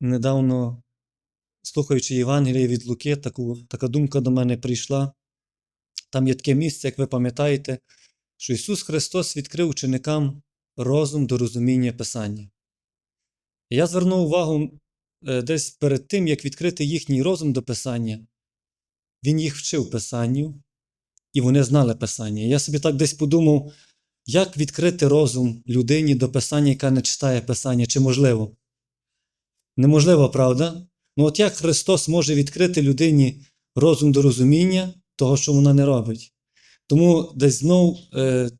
недавно, слухаючи Євангеліє від Луки, таку, така думка до мене прийшла. Там є таке місце, як ви пам'ятаєте, що Ісус Христос відкрив ученикам розум до розуміння Писання. Я звернув увагу е, десь перед тим, як відкрити їхній розум до Писання, Він їх вчив Писанню, і вони знали Писання. Я собі так десь подумав, як відкрити розум людині до Писання, яка не читає Писання, чи можливо? Неможливо, правда? Ну от як Христос може відкрити людині розум до розуміння того, що вона не робить? Тому десь знов е,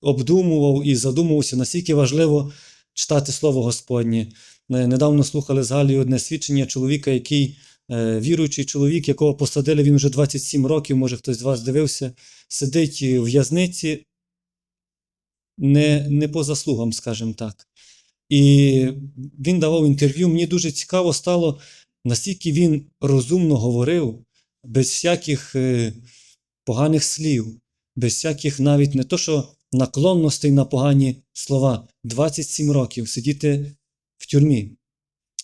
обдумував і задумувався, наскільки важливо читати Слово Господнє. Недавно слухали з Галією одне свідчення чоловіка, який е, віруючий чоловік, якого посадили, він вже 27 років, може хтось з вас дивився, сидить в в'язниці не, не по заслугам, скажімо так. І він давав інтерв'ю. Мені дуже цікаво стало, наскільки він розумно говорив, без всяких е, поганих слів, без всяких навіть не то, що наклонностей на погані слова. 27 років сидіти в тюрмі.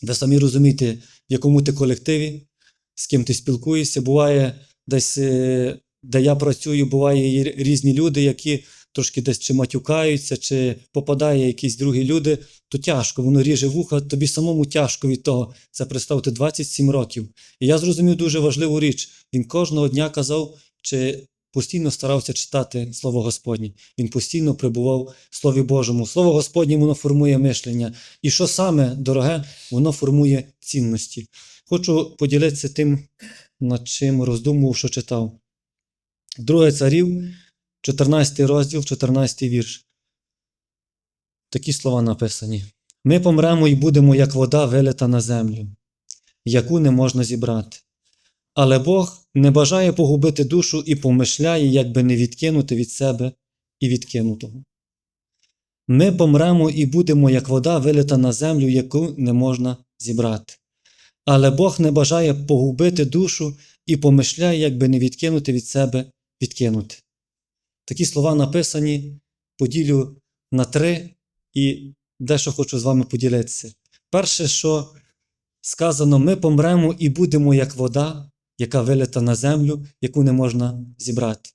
Ви самі розумієте, в якому ти колективі, з ким ти спілкуєшся. Буває десь, е, де я працюю, буває різні люди, які трошки десь чи матюкаються, чи попадає якісь другі люди, то тяжко, воно ріже вуха, тобі самому тяжко від того. Це представте 27 років. І я зрозумів дуже важливу річ. Він кожного дня казав, чи постійно старався читати Слово Господнє. Він постійно прибував в Слові Божому. Слово Господнє воно формує мишлення. І що саме дороге, воно формує цінності. Хочу поділитися тим, над чим роздумував, що читав. Друге царів, 14 розділ, 14 вірш. Такі слова написані. Ми помремо і будемо, як вода вилита на землю, яку не можна зібрати. Але Бог не бажає погубити душу і помишляє, якби не відкинути від себе і відкинутого. Ми помремо і будемо, як вода вилита на землю, яку не можна зібрати. Але Бог не бажає погубити душу і помишляє, якби не відкинути від себе відкинути. Такі слова написані, поділю на три і дещо хочу з вами поділитися. Перше, що сказано, ми помремо і будемо як вода, яка вилита на землю, яку не можна зібрати.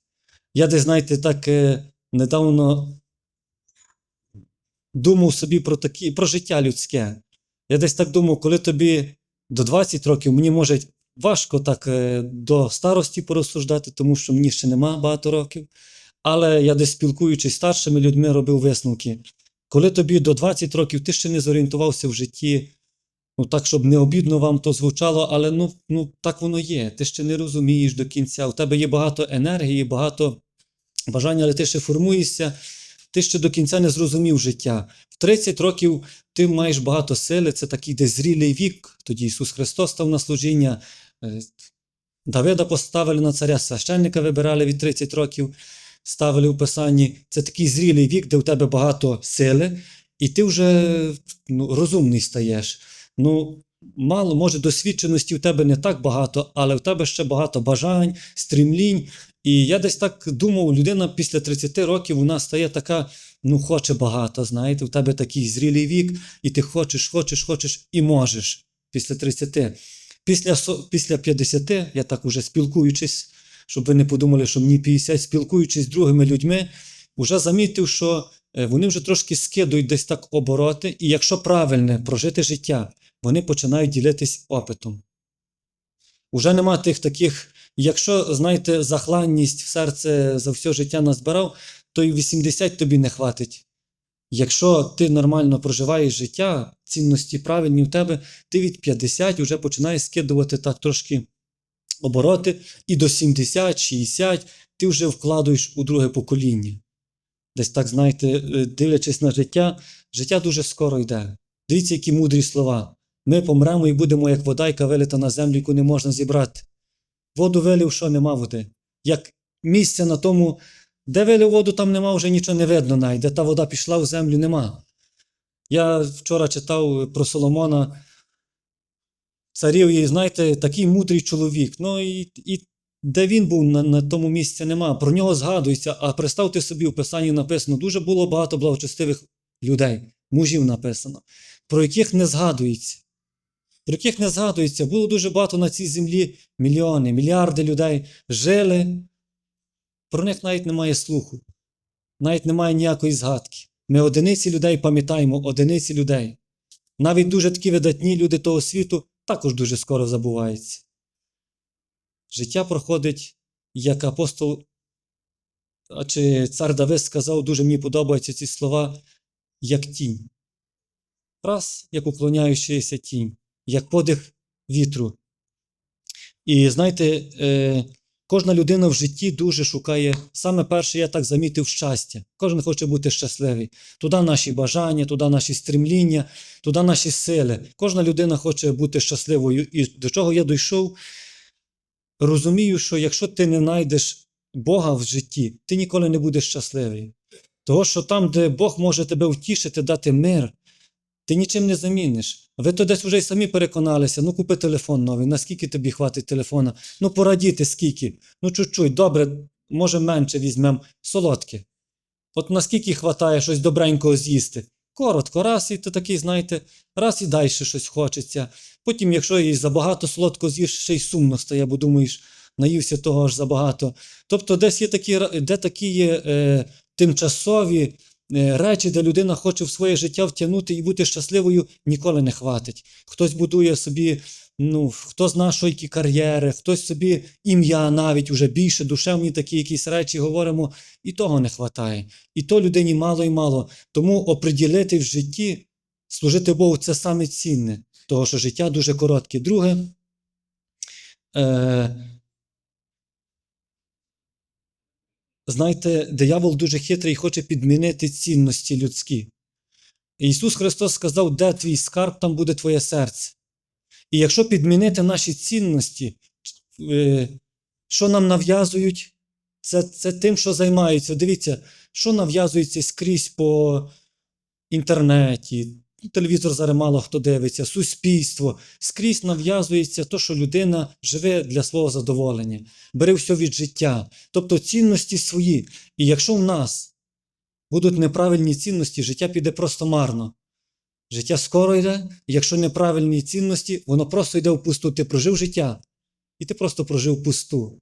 Я десь, знаєте, так е, недавно думав собі про такі, про життя людське. Я десь так думав, коли тобі до 20 років, мені може важко так е, до старості порозсуждати, тому що мені ще нема багато років. Але я десь спілкуючись з старшими людьми, робив висновки. Коли тобі до 20 років ти ще не зорієнтувався в житті, ну так, щоб не обідно вам то звучало, але ну, ну так воно є. Ти ще не розумієш до кінця. У тебе є багато енергії, багато бажання, але ти ще формуєшся, ти ще до кінця не зрозумів життя. В 30 років ти маєш багато сили, це такий десь зрілий вік. Тоді Ісус Христос став на служіння. Е, Давида поставили на царя, священника вибирали від 30 років, ставили у Писанні. Це такий зрілий вік, де у тебе багато сили, і ти вже ну, розумний стаєш. Ну, мало, може, досвідченості в тебе не так багато, але в тебе ще багато бажань, стрімлінь. І я десь так думав, людина після 30 років вона стає така, ну, хоче багато, знаєте, у тебе такий зрілий вік, і ти хочеш, хочеш, хочеш і можеш після 30. Після, після 50, я так уже спілкуючись, щоб ви не подумали, що мені 50, спілкуючись з другими людьми, вже замітив, що е, вони вже трошки скидують десь так обороти, і якщо правильне прожити життя, вони починають ділитись опитом. Уже нема тих таких, якщо, знаєте, захланність в серце за все життя назбирав, то і 80 тобі не хватить. Якщо ти нормально проживаєш життя, цінності правильні в тебе, ти від 50 вже починаєш скидувати так трошки обороти, і до 70, 60 ти вже вкладуєш у друге покоління. Десь так, знаєте, е, дивлячись на життя, життя дуже скоро йде. Дивіться, які мудрі слова. Ми помремо і будемо, як вода, яка вилита на землю, яку не можна зібрати. Воду вилив, що нема води. Як місця на тому, де вилив воду, там нема, вже нічого не видно навіть. Де та вода пішла в землю, нема. Я вчора читав про Соломона, царів, і знаєте, такий мудрий чоловік. Ну і, і де він був, на, на тому місці нема. Про нього згадується. А представте собі, в Писанні написано, дуже було багато благочестивих людей, мужів написано, про яких не згадується. про яких не згадується. Було дуже багато на цій землі мільйони, мільярди людей жили. Про них навіть немає слуху, навіть немає ніякої згадки. Ми одиниці людей пам'ятаємо, одиниці людей. Навіть дуже такі видатні люди того світу також дуже скоро забувається. Життя проходить, як апостол, а чи цар Давид сказав, дуже мені подобаються ці слова, як тінь. Раз, як уклоняючийся тінь, як подих вітру. І знаєте, е, кожна людина в житті дуже шукає, саме перше, я так замітив, щастя. Кожен хоче бути щасливий. Туди наші бажання, туди наші стремління, туди наші сили. Кожна людина хоче бути щасливою. І до чого я дійшов, розумію, що якщо ти не знайдеш Бога в житті, ти ніколи не будеш щасливий. Того, що там, де Бог може тебе втішити, дати мир, ти нічим не заміниш. Ви то десь вже й самі переконалися, ну купи телефон новий, наскільки тобі хватить телефона? Ну порадіти скільки? Ну чуть-чуть, добре, може менше візьмемо, солодке. От наскільки хватає щось добренького з'їсти? Коротко, раз і ти такий, знаєте, раз і далі щось хочеться. Потім, якщо і забагато солодко з'їш, ще й сумно стає, бо думаєш, наївся того аж забагато. Тобто, десь є такі, де такі є е, тимчасові речі, де людина хоче в своє життя втягнути і бути щасливою, ніколи не хватить. Хтось будує собі, ну, хто зна, що які кар'єри, хтось собі ім'я навіть уже більше, душевні такі якісь речі говоримо, і того не хватає. І то людині мало і мало. Тому оприділити в житті, служити Богу це саме цінне, того що життя дуже коротке. Друге, е, знаєте, диявол дуже хитрий і хоче підмінити цінності людські. Ісус Христос сказав, де твій скарб, там буде твоє серце. І якщо підмінити наші цінності, е, що нам нав'язують, це, це тим, що займаються. Дивіться, що нав'язується скрізь по інтернеті, телевізор зараз мало хто дивиться, суспільство. Скрізь нав'язується те, що людина живе для свого задоволення, бере все від життя, тобто цінності свої. І якщо в нас будуть неправильні цінності, життя піде просто марно. Життя скоро йде, якщо неправильні цінності, воно просто йде в пусту. Ти прожив життя, і ти просто прожив пусту.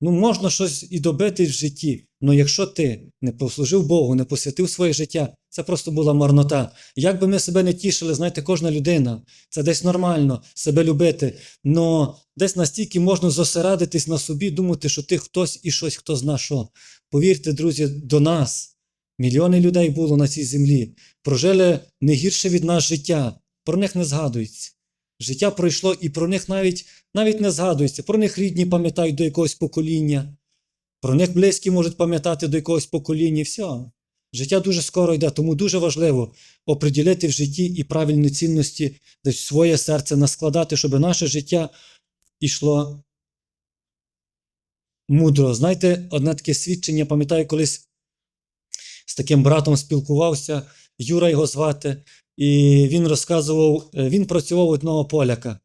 Ну, можна щось і добити в житті, але якщо ти не послужив Богу, не посвятив своє життя, це просто була марнота. Як би ми себе не тішили, знаєте, кожна людина, це десь нормально себе любити, але десь настільки можна зосередитись на собі, думати, що ти хтось і щось, хто зна що. Повірте, друзі, до нас мільйони людей було на цій землі, прожили не гірше від нас життя, про них не згадується. Життя пройшло, і про них навіть навіть не згадується. Про них рідні пам'ятають до якогось покоління, про них близькі можуть пам'ятати до якогось покоління. і Все. Життя дуже скоро йде, тому дуже важливо оприділити в житті і правильні цінності, десь своє серце наскладати, щоб наше життя йшло мудро. Знаєте, одне таке свідчення, пам'ятаю, колись з таким братом спілкувався, Юра його звати, і він розказував, е, він працював одного поляка.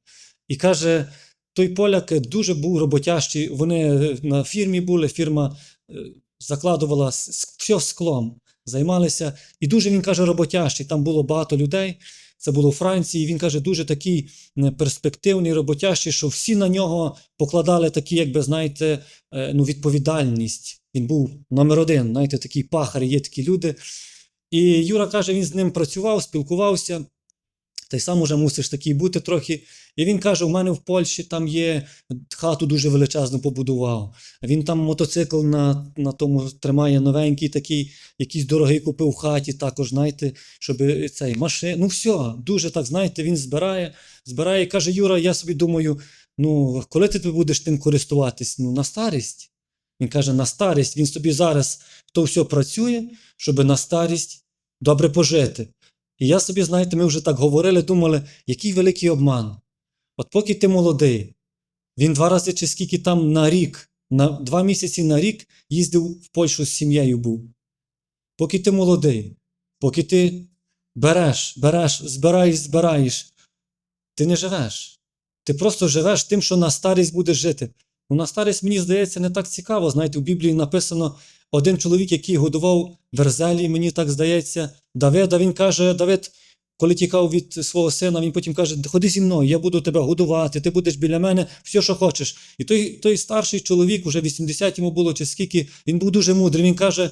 І каже, той поляк дуже був роботящий. Вони е, на фірмі були, фірма е, закладувала все склом, займалися. І дуже він каже, роботящий. Там було багато людей. Це було у Франції. Він каже, дуже такий перспективний, роботящий, що всі на нього покладали такі, якби знаєте, е, ну, відповідальність. Він був номер один, знаєте, такий пахар, є такі люди. І Юра каже, він з ним працював, спілкувався. Та й сам уже мусиш такий бути трохи. І він каже: у мене в Польщі там є хату дуже величезну побудував. Він там мотоцикл на, на тому тримає новенький, такий, якийсь дорогий купив в хаті, також, знаєте, щоб цей машин. Ну, все, дуже так, знаєте, він збирає, збирає і каже: Юра, я собі думаю, ну, коли ти будеш тим користуватись? Ну, на старість. Він каже, на старість він собі зараз то все працює, щоб на старість добре пожити. І я собі, знаєте, ми вже так говорили, думали, який великий обман. От поки ти молодий, він два рази чи скільки там на рік, на два місяці на рік їздив в Польщу з сім'єю був. Поки ти молодий, поки ти береш, береш, збираєш, збираєш, ти не живеш. Ти просто живеш тим, що на старість будеш жити. Ну, на старість, мені здається, не так цікаво. Знаєте, у Біблії написано один чоловік, який годував верзелі, мені так здається, Давида, він каже, Давид, коли тікав від свого сина, він потім каже: Ходи зі мною, я буду тебе годувати, ти будеш біля мене, все, що хочеш. І той, той старший чоловік, вже 80 йому було, чи скільки, він був дуже мудрий. Він каже: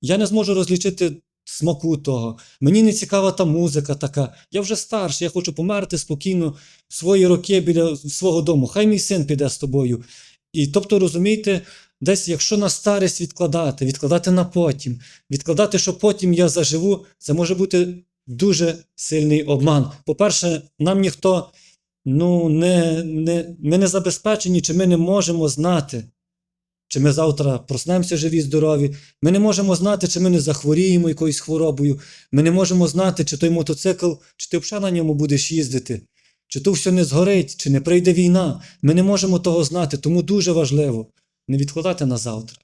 Я не зможу розлічити смаку того. Мені не цікава та музика така. Я вже старший, я хочу померти спокійно в свої роки біля свого дому. Хай мій син піде з тобою. І тобто, розумієте, десь, якщо на старість відкладати, відкладати на потім, відкладати, що потім я заживу, це може бути дуже сильний обман. По-перше, нам ніхто ну, не, не, ми не забезпечені, чи ми не можемо знати, чи ми завтра проснемося живі, здорові. Ми не можемо знати, чи ми не захворіємо якоюсь хворобою. Ми не можемо знати, чи той мотоцикл, чи ти взагалі на ньому будеш їздити, чи то все не згорить, чи не прийде війна. Ми не можемо того знати, тому дуже важливо не відкладати на завтра.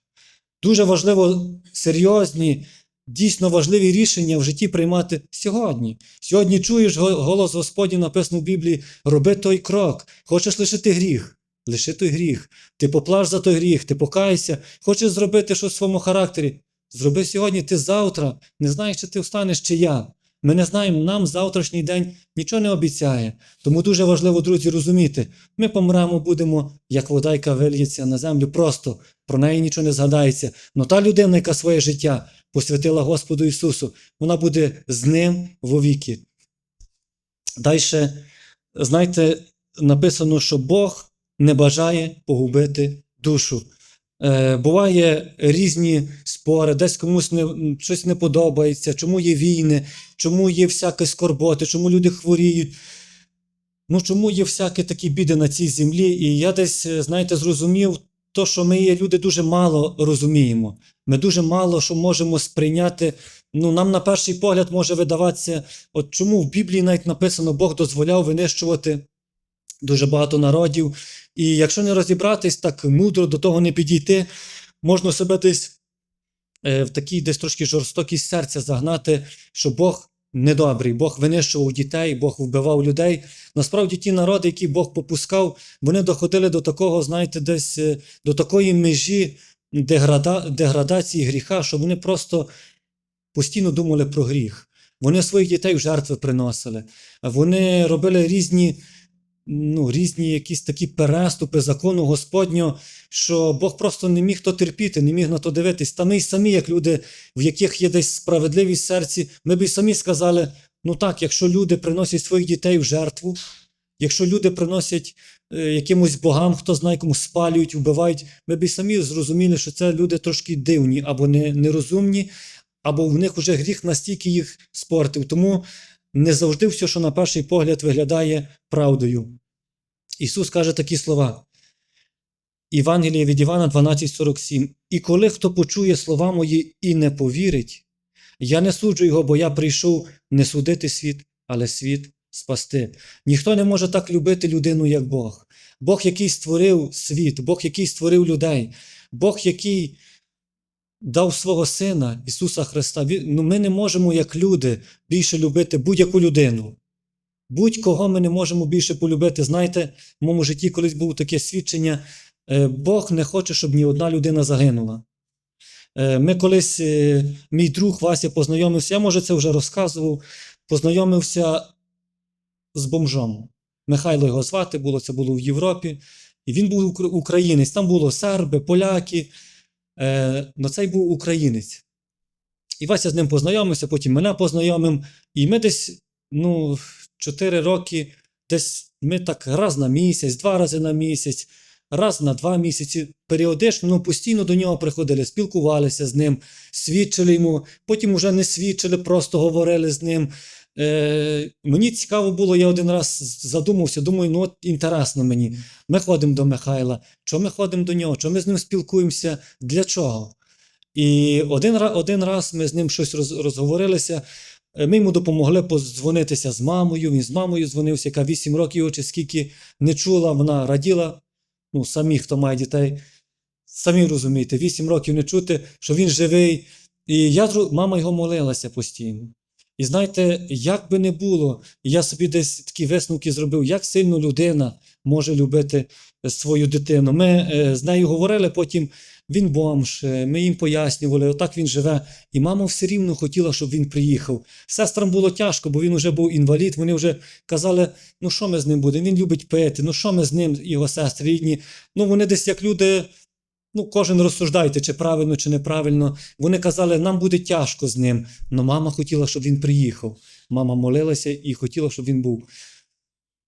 Дуже важливо серйозні, дійсно важливі рішення в житті приймати сьогодні. Сьогодні чуєш голос Господній написано в Біблії: роби той крок. Хочеш лишити гріх. Лиши той гріх. Ти поплаш за той гріх, ти покайся, хочеш зробити щось в своєму характері. Зроби сьогодні, ти завтра. Не знаєш, чи ти встанеш, чи я. Ми не знаємо, нам завтрашній день нічого не обіцяє. Тому дуже важливо, друзі, розуміти, ми помремо, будемо, як вода, яка вильється на землю, просто про неї нічого не згадається. Но та людина, яка своє життя посвятила Господу Ісусу, вона буде з ним вовіки. Далі, знаєте, написано, що Бог не бажає погубити душу. Е, буває різні спори, десь комусь не, щось не подобається, чому є війни, чому є всякі скорботи, чому люди хворіють. Ну, чому є всякі такі біди на цій землі? І я десь, е, знаєте, зрозумів, то, що ми є люди дуже мало розуміємо. Ми дуже мало що можемо сприйняти. Ну, нам на перший погляд може видаватися, от чому в Біблії навіть написано, Бог дозволяв винищувати дуже багато народів. І якщо не розібратись так мудро до того не підійти, можна себе десь е, в такій десь трошки жорстокість серця загнати, що Бог недобрий, Бог винищував дітей, Бог вбивав людей. Насправді ті народи, які Бог попускав, вони доходили до такого, знаєте, десь е, до такої межі деграда, деградації гріха, що вони просто постійно думали про гріх. Вони своїх дітей в жертви приносили. Вони робили різні, ну, різні якісь такі переступи закону Господнього, що Бог просто не міг то терпіти, не міг на то дивитись. Та ми й самі, як люди, в яких є десь справедливість в серці, ми б і самі сказали: ну так, якщо люди приносять своїх дітей в жертву, якщо люди приносять е, якимось богам, хто знає, кому спалюють, вбивають, ми б і самі зрозуміли, що це люди трошки дивні або не, нерозумні, або в них вже гріх настільки їх спортив. Тому не завжди все, що на перший погляд виглядає правдою. Ісус каже такі слова. Євангеліє від Івана 12,47. І коли хто почує слова мої і не повірить, я не суджу його, бо я прийшов не судити світ, але світ спасти. Ніхто не може так любити людину, як Бог. Бог, який створив світ, Бог, який створив людей, Бог, який дав свого Сина Ісуса Христа. Ну, ми не можемо, як люди, більше любити будь-яку людину. Будь-кого ми не можемо більше полюбити. Знаєте, в моєму житті колись було таке свідчення: е, Бог не хоче, щоб ні одна людина загинула. Е, Ми колись, е, мій друг Вася познайомився, я може це вже розказував, познайомився з бомжом. Михайло його звати було, це було в Європі. І він був українець. Там було серби, поляки. Но цей був українець. І Вася з ним познайомився, потім мене познайомив. І ми десь, ну, 4 роки, десь ми так раз на місяць, два рази на місяць, раз на два місяці, періодично, ну, постійно до нього приходили, спілкувалися з ним, свідчили йому, потім вже не свідчили, просто говорили з ним. Е, мені цікаво було, я один раз задумався, думаю, ну от інтересно мені. Ми ходимо до Михайла, чого ми ходимо до нього, чого ми з ним спілкуємося, для чого? І один, один раз ми з ним щось роз, розговорилися. Е, Ми йому допомогли подзвонитися з мамою. Він з мамою дзвонився, яка 8 років чи скільки не чула, вона раділа. Ну, самі, хто має дітей, самі розумієте, 8 років не чути, що він живий. І я, мама його молилася постійно. І знаєте, як би не було, я собі десь такі висновки зробив, як сильно людина може любити свою дитину. Ми е, з нею говорили потім. Він бомж, е, ми їм пояснювали, отак він живе. І мама все рівно хотіла, щоб він приїхав. Сестрам було тяжко, бо він вже був інвалід. Вони вже казали, ну що ми з ним будемо? Він любить пити, ну що ми з ним, його сестри рідні. Ну вони десь як люди, ну кожен розсуждайте, чи правильно, чи неправильно. Вони казали, нам буде тяжко з ним. Але мама хотіла, щоб він приїхав. Мама молилася і хотіла, щоб він був.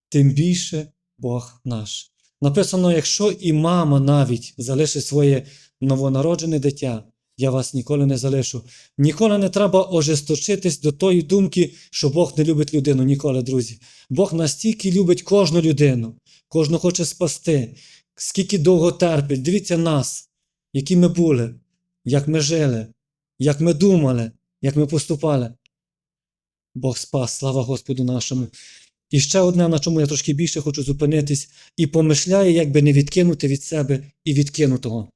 Тим більше Бог наш. Написано, якщо і мама навіть залишить своє новонароджене дитя, я вас ніколи не залишу. Ніколи не треба ожесточитись до тої думки, що Бог не любить людину. Ніколи, друзі. Бог настільки любить кожну людину, кожну хоче спасти, скільки довго терпить. Дивіться нас, які ми були, як ми жили, як ми думали, як ми поступали. Бог спас, слава Господу нашому. І ще одне, на чому я трошки більше хочу зупинитись, і помишляє, як би не відкинути від себе і відкинутого.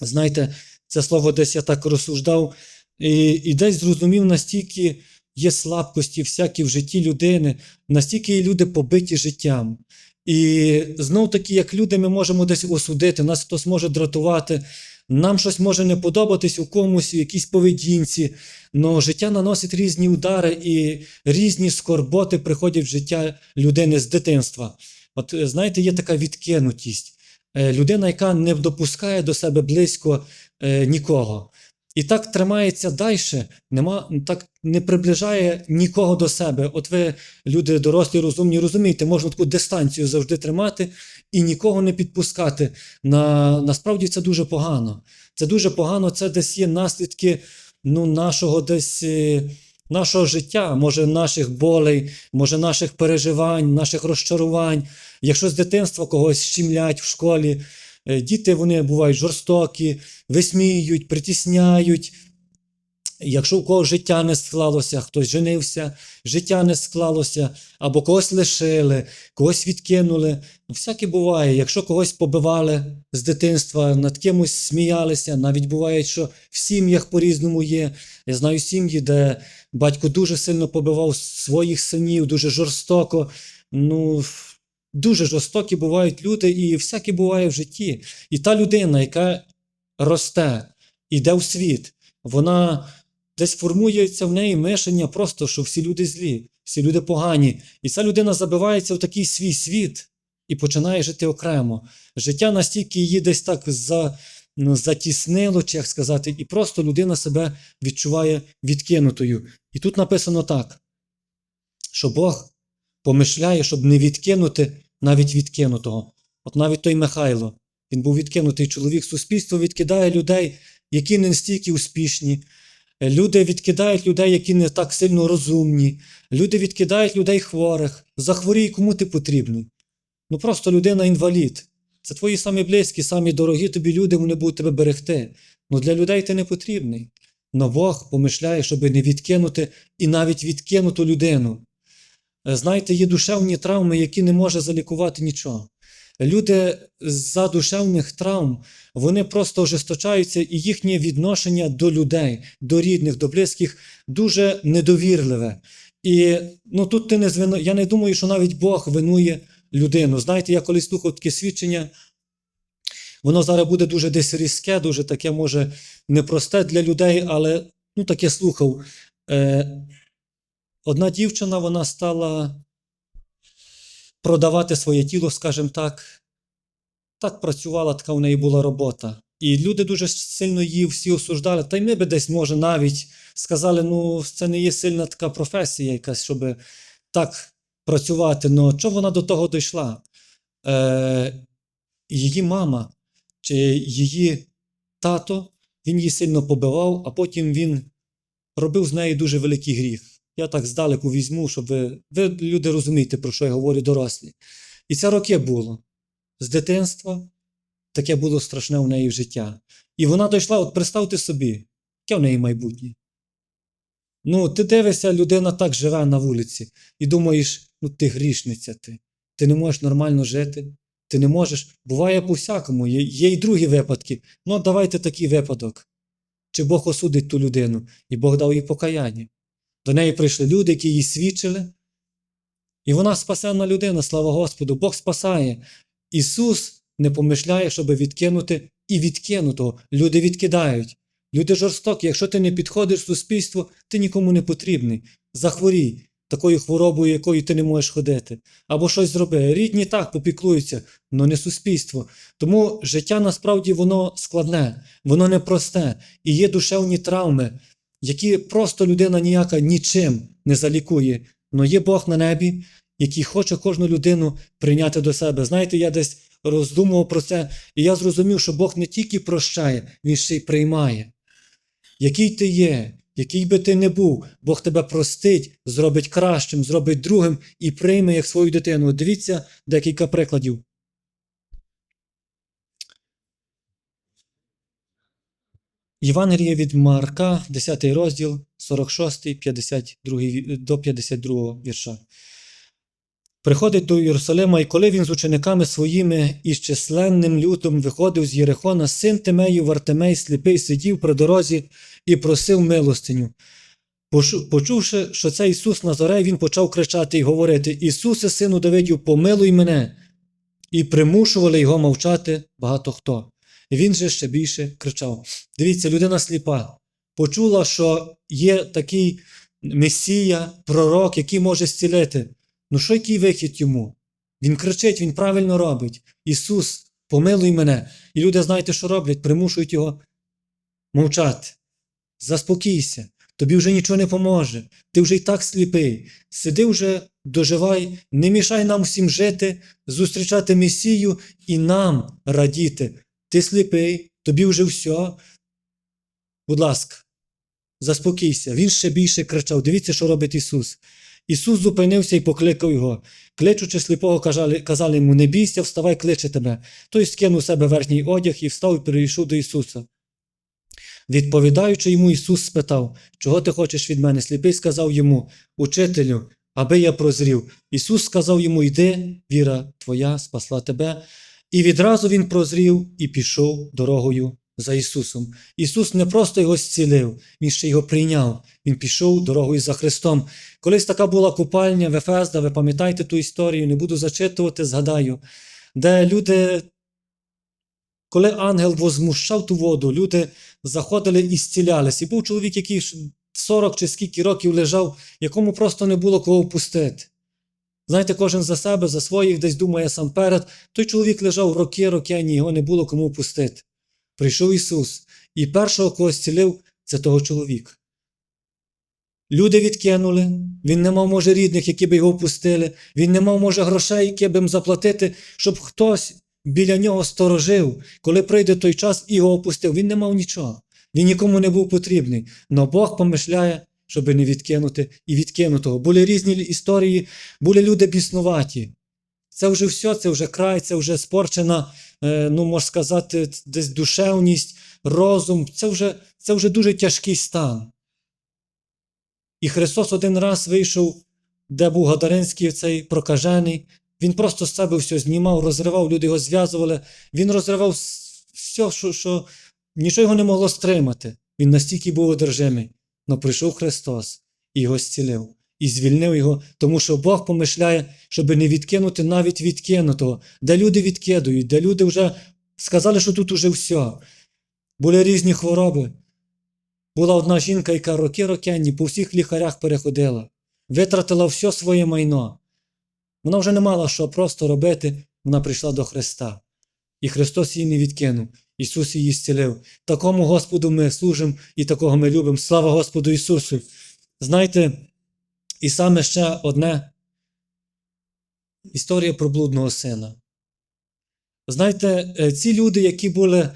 Знаєте, це слово десь я так розсуждав, і, і десь зрозумів, настільки є слабкості всякі в житті людини, настільки є люди побиті життям. І знов таки, як люди, ми можемо десь осудити, нас хтось може дратувати, нам щось може не подобатись у комусь, у якійсь поведінці, але життя наносить різні удари і різні скорботи приходять в життя людини з дитинства. От е, знаєте, є така відкинутість. Е, Людина, яка не допускає до себе близько е, нікого. І так тримається далі, нема, так не приближає нікого до себе. От ви, люди дорослі, розумні, розумієте, можна таку дистанцію завжди тримати і нікого не підпускати. На, насправді це дуже погано. Це дуже погано, це десь є наслідки ну, нашого десь. е, Нашого життя, може, наших болей, може, наших переживань, наших розчарувань. Якщо з дитинства когось щемлять в школі, діти вони бувають жорстокі, висміюють, притісняють. Якщо у когось життя не склалося, хтось женився, життя не склалося, або когось лишили, когось відкинули. Ну, всяке буває. Якщо когось побивали з дитинства, над кимось сміялися, навіть буває, що в сім'ях по-різному є. Я знаю сім'ї, де батько дуже сильно побивав своїх синів, дуже жорстоко. Ну, дуже жорстокі бувають люди, і всяке буває в житті. І та людина, яка росте, іде в світ, вона десь формується в неї мишення просто, що всі люди злі, всі люди погані. І ця людина забивається в такий свій світ і починає жити окремо. Життя настільки її десь так за, ну, затіснило, чи як сказати, і просто людина себе відчуває відкинутою. І тут написано так, що Бог помишляє, щоб не відкинути навіть відкинутого. От навіть той Михайло, він був відкинутий чоловік, суспільство відкидає людей, які не настільки успішні. Люди відкидають людей, які не так сильно розумні. Люди відкидають людей хворих. Захворій, кому ти потрібний. Ну просто людина інвалід. Це твої самі близькі, самі дорогі тобі люди, вони будуть тебе берегти. Ну для людей ти не потрібний. Но Бог помишляє, щоб не відкинути і навіть відкинуту людину. Е, Знаєте, є душевні травми, які не може залікувати нічого. Люди за душевних травм вони просто ожесточаються, і їхнє відношення до людей, до рідних, до близьких дуже недовірливе. І ну, тут ти не звино... я не думаю, що навіть Бог винує людину. Знаєте, я колись слухав таке свідчення, воно зараз буде дуже десь різке, дуже таке, може, непросте для людей, але ну, таке слухав. Е, Одна дівчина вона стала продавати своє тіло, скажімо так. Так працювала, така в неї була робота. І люди дуже сильно її всі осуждали. Та й ми би десь, може, навіть сказали, ну, це не є сильна така професія, якась, щоб так працювати. Ну, чого вона до того дійшла? Е, її мама чи її тато, він її сильно побивав, а потім він робив з нею дуже великий гріх. Я так здалеку візьму, щоб ви, ви люди розумієте, про що я говорю, дорослі. І це роки було. З дитинства таке було страшне в неї в життя. І вона дійшла, от представте собі, яке в неї майбутнє. Ну, ти дивишся, людина так живе на вулиці, і думаєш, ну ти грішниця ти. Ти не можеш нормально жити, ти не можеш. Буває по-всякому, є, є й другі випадки. Ну, давайте такий випадок. Чи Бог осудить ту людину, і Бог дав їй покаяння. До неї прийшли люди, які їй свідчили, І вона спасенна людина, слава Господу, Бог спасає. Ісус не помишляє, щоб відкинути і відкинутого. Люди відкидають. Люди жорстокі. Якщо ти не підходиш в суспільство, ти нікому не потрібний. Захворій такою хворобою, якою ти не можеш ходити. Або щось зроби. Рідні так попіклуються, але не суспільство. Тому життя насправді воно складне, воно непросте. І є душевні травми, які просто людина ніяка нічим не залікує. Але є Бог на небі, який хоче кожну людину прийняти до себе. Знаєте, я десь роздумував про це, і я зрозумів, що Бог не тільки прощає, Він ще й приймає. Який ти є, який би ти не був, Бог тебе простить, зробить кращим, зробить другим і прийме як свою дитину. Дивіться декілька прикладів. Євангеліє від Марка, 10 розділ, 46, 52, до 52 вірша. Приходить до Єрусалима, і коли він з учениками своїми і з численним лютом виходив з Єрихона, син Тимею Вартимей сліпий сидів при дорозі і просив милостиню. Почувши, що це Ісус Назарей, він почав кричати і говорити: Ісусе, сину Давидів, помилуй мене. І примушували його мовчати багато хто. Він же ще більше кричав. Дивіться, людина сліпа. Почула, що є такий месія, пророк, який може зцілити. Ну що який вихід йому? Він кричить, він правильно робить. Ісус, помилуй мене. І люди, знаєте, що роблять? Примушують його мовчати. Заспокійся, тобі вже нічого не поможе. Ти вже й так сліпий. Сиди вже, доживай, не мішай нам всім жити, зустрічати Месію і нам радіти. Ти сліпий, тобі вже все. Будь ласка, заспокійся. Він ще більше кричав. Дивіться, що робить Ісус. Ісус зупинився і покликав його. Кличучи сліпого, казали, казали йому: Не бійся, вставай, кличе тебе. Той скинув себе верхній одяг і встав і перейшов до Ісуса. Відповідаючи йому, Ісус спитав, чого ти хочеш від мене? Сліпий сказав йому, Учителю, аби я прозрів. Ісус сказав йому, йди, віра твоя спасла тебе. І відразу він прозрів і пішов дорогою за Ісусом. Ісус не просто його зцілив, Він ще його прийняв. Він пішов дорогою за Христом. Колись така була купальня в Ефезда, ви пам'ятаєте ту історію, не буду зачитувати, згадаю, де люди, коли ангел возмущав ту воду, люди заходили і зцілялись. І був чоловік, який 40 чи скільки років лежав, якому просто не було кого впустити. Знаєте, кожен за себе, за своїх десь думає сам перед. Той чоловік лежав роки, роки, ні, його не було кому пустити. Прийшов Ісус, і першого, кого зцілив, це того чоловіка. Люди відкинули, він не мав, може, рідних, які би його впустили, він не мав, може, грошей, які б їм заплатити, щоб хтось біля нього сторожив, коли прийде той час і його опустив. Він не мав нічого. Він нікому не був потрібний. Но Бог помишляє, щоб не відкинути і відкинутого. Були різні історії, були люди біснуваті. Це вже все, це вже край, це вже спорчена, е, ну, можна сказати, десь душевність, розум. Це вже, це вже дуже тяжкий стан. І Христос один раз вийшов, де був Гадаринський цей прокажений. Він просто з себе все знімав, розривав, люди його зв'язували. Він розривав все, що, що нічого його не могло стримати. Він настільки був одержимий. Но прийшов Христос і його зцілив, і звільнив його, тому що Бог помишляє, щоб не відкинути навіть відкинутого, де люди відкидують, де люди вже сказали, що тут уже все. Були різні хвороби. Була одна жінка, яка роки рокенні по всіх лікарях переходила, витратила все своє майно. Вона вже не мала що просто робити, вона прийшла до Христа. І Христос її не відкинув. Ісус її зцілив. Такому Господу ми служимо і такого ми любимо. Слава Господу Ісусу! Знаєте, і саме ще одне історія про блудного сина. Знаєте, е, ці люди, які були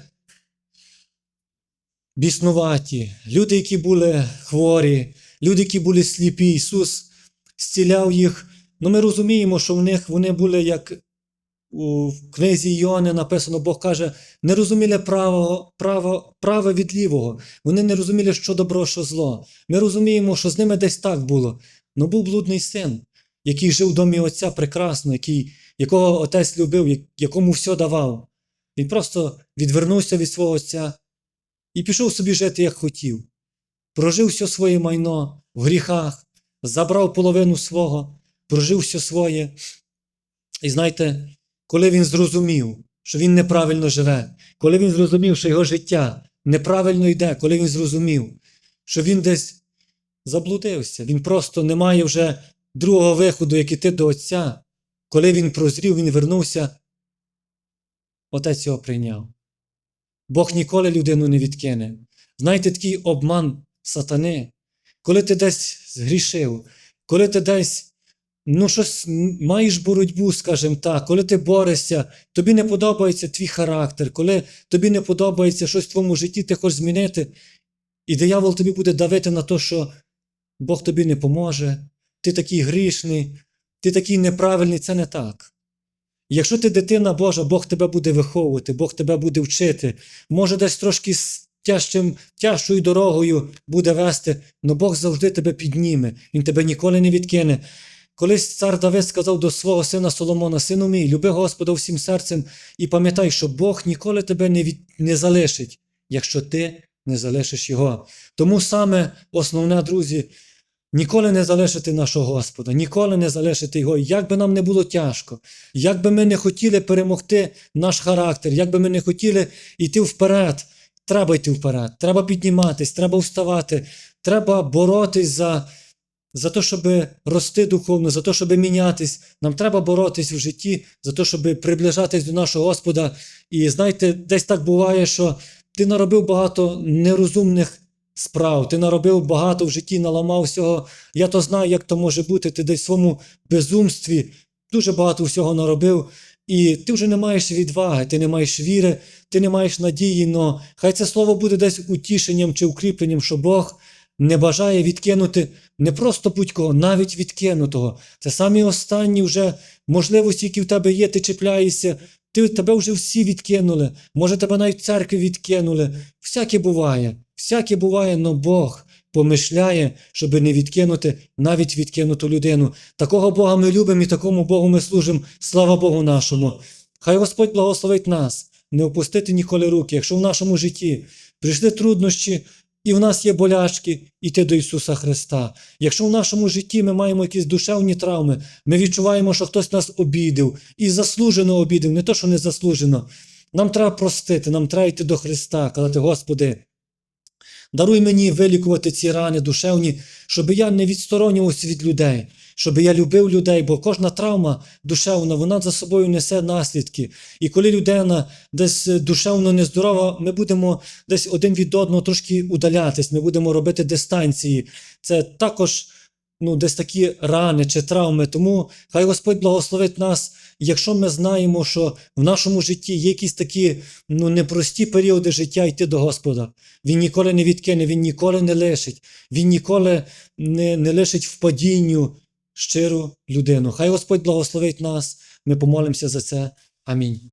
біснуваті, люди, які були хворі, люди, які були сліпі, Ісус зціляв їх. Ну, ми розуміємо, що в них вони були як у книзі Іони написано, Бог каже, не розуміли право, право, право від лівого. Вони не розуміли, що добро, що зло. Ми розуміємо, що з ними десь так було. Но був блудний син, який жив в домі Отця прекрасно, який, якого отець любив, якому все давав. Він просто відвернувся від свого отця і пішов собі жити, як хотів. Прожив все своє майно в гріхах, забрав половину свого, прожив все своє. І знаєте, коли він зрозумів, що він неправильно живе, коли він зрозумів, що його життя неправильно йде, коли він зрозумів, що він десь заблудився, він просто не має вже другого виходу, як іти до Отця. Коли він прозрів, він вернувся, Отець його прийняв. Бог ніколи людину не відкине. Знаєте, такий обман сатани, коли ти десь згрішив, коли ти десь ну, щось маєш боротьбу, скажімо так, коли ти борешся, тобі не подобається твій характер, коли тобі не подобається щось в твоєму житті, ти хочеш змінити, і диявол тобі буде давити на те, що Бог тобі не поможе, ти такий грішний, ти такий неправильний, це не так. Якщо ти дитина Божа, Бог тебе буде виховувати, Бог тебе буде вчити, може десь трошки тяжчим, тяжчою дорогою буде вести, але Бог завжди тебе підніме, Він тебе ніколи не відкине. Колись цар Давид сказав до свого сина Соломона: Сину мій, люби Господа всім серцем і пам'ятай, що Бог ніколи тебе не, від... не залишить, якщо ти не залишиш Його. Тому саме основне, друзі, ніколи не залишити нашого Господа, ніколи не залишити Його, як би нам не було тяжко, як би ми не хотіли перемогти наш характер, як би ми не хотіли йти вперед. Треба йти вперед, треба підніматись, треба вставати, треба боротись за, за те, щоб рости духовно, за те, щоб мінятись. Нам треба боротись в житті, за те, щоб приближатись до нашого Господа. І знаєте, десь так буває, що ти наробив багато нерозумних справ, ти наробив багато в житті, наламав всього. Я то знаю, як то може бути. Ти десь в своєму безумстві дуже багато всього наробив. І ти вже не маєш відваги, ти не маєш віри, ти не маєш надії, но хай це слово буде десь утішенням чи укріпленням, що Бог не бажає відкинути не просто будь-кого, навіть відкинутого. Це самі останні вже можливості, які в тебе є, ти чіпляєшся, ти, тебе вже всі відкинули, може тебе навіть церкві відкинули. Всяке буває, всяке буває, но Бог помишляє, щоб не відкинути навіть відкинуту людину. Такого Бога ми любимо і такому Богу ми служимо. Слава Богу нашому. Хай Господь благословить нас, не опустити ніколи руки, якщо в нашому житті прийшли труднощі, і в нас є болячки, іти до Ісуса Христа. Якщо в нашому житті ми маємо якісь душевні травми, ми відчуваємо, що хтось нас обідив і заслужено обідив, не то, що не заслужено. Нам треба простити, нам треба йти до Христа, казати, Господи, даруй мені вилікувати ці рани душевні, щоб я не відсторонювався від людей, щоб я любив людей, бо кожна травма душевна, вона за собою несе наслідки. І коли людина десь душевно нездорова, ми будемо десь один від одного трошки удалятись, ми будемо робити дистанції. Це також ну, десь такі рани чи травми. Тому хай Господь благословить нас, якщо ми знаємо, що в нашому житті є якісь такі ну, непрості періоди життя йти до Господа. Він ніколи не відкине, Він ніколи не лишить, Він ніколи не, не лишить в падінню щиру людину. Хай Господь благословить нас. Ми помолимося за це. Амінь.